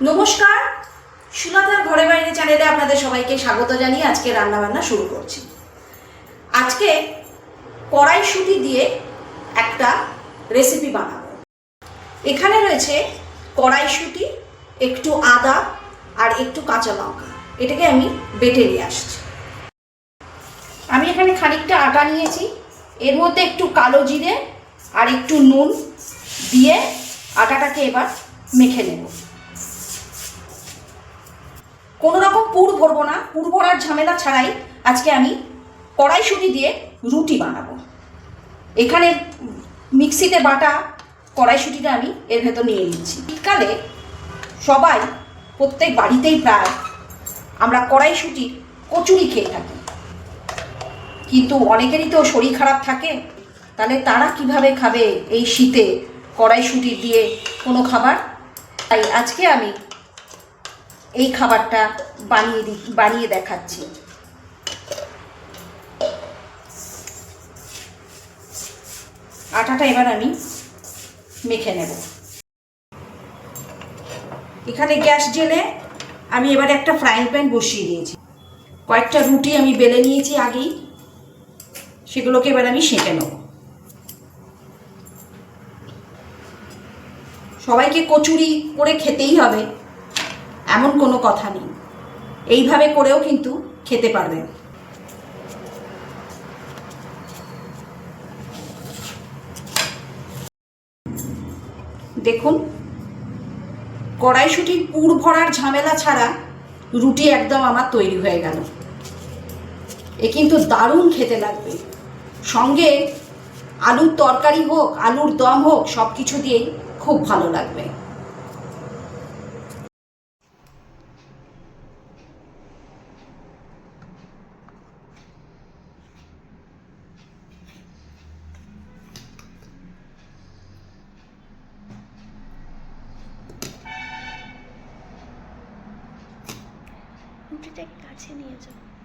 নমস্কার। সুলাতার ঘরে বাইরে চ্যানেলে আপনাদের সবাইকে স্বাগত জানিয়ে আজকে রান্নাবান্না শুরু করছি। আজকে কড়াইশুঁটি দিয়ে একটা রেসিপি বানাবো। এখানে রয়েছে কড়াইশুঁটি, একটু আদা আর একটু কাঁচা লঙ্কা। এটাকে আমি বেটে নিয়ে আসছি। আমি এখানে খানিকটা আটা নিয়েছি। এর মধ্যে একটু কালো জিরে আর একটু নুন দিয়ে আটাটাকে এবার মেখে নেব। কোনো রকম পুর ভরবো না, পুর ভরার ঝামেলা ছাড়াই আজকে আমি কড়াইশুঁটি দিয়ে রুটি বানাবো। এখানে মিক্সিতে বাটা কড়াইশুঁটিটা আমি এর ভেতর নিয়ে নিচ্ছি। শীতকালে সবাই প্রত্যেক বাড়িতেই প্রায় আমরা কড়াইশুঁটির কচুরি খেয়ে থাকি। কিন্তু অনেকেরই তো শরীর খারাপ থাকে, তাহলে তারা কীভাবে খাবে এই শীতে কড়াইশুঁটি দিয়ে কোনো খাবার? তাই আজকে আমি এই খাবারটা বানিয়ে দি, বানিয়ে দেখাচ্ছি। আটাটা এবার আমি মেখে নেব। এখানে গ্যাস জেলে আমি এবার একটা ফ্রাইং প্যান বসিয়ে দিয়েছি। কয়েকটা রুটি আমি বেলে নিয়েছি আগেই। সেগুলোকে এবার আমি সেঁকে নেব। সবাইকে কচুরি করে খেতেই হবে। এমন কোনো কথা নেই। এইভাবে করেও কিন্তু খেতে পারবেন দেখুন, কড়াইশুটির পুর ভরার ঝামেলা ছাড়া রুটি একদম আমার তৈরি হয়ে গেল। এ কিন্তু দারুণ খেতে লাগবে। সঙ্গে আলুর তরকারি হোক, আলুর দম হোক সব কিছু দিয়েই খুব ভালো লাগবে। রুটিটা কাছে নিয়ে যাও।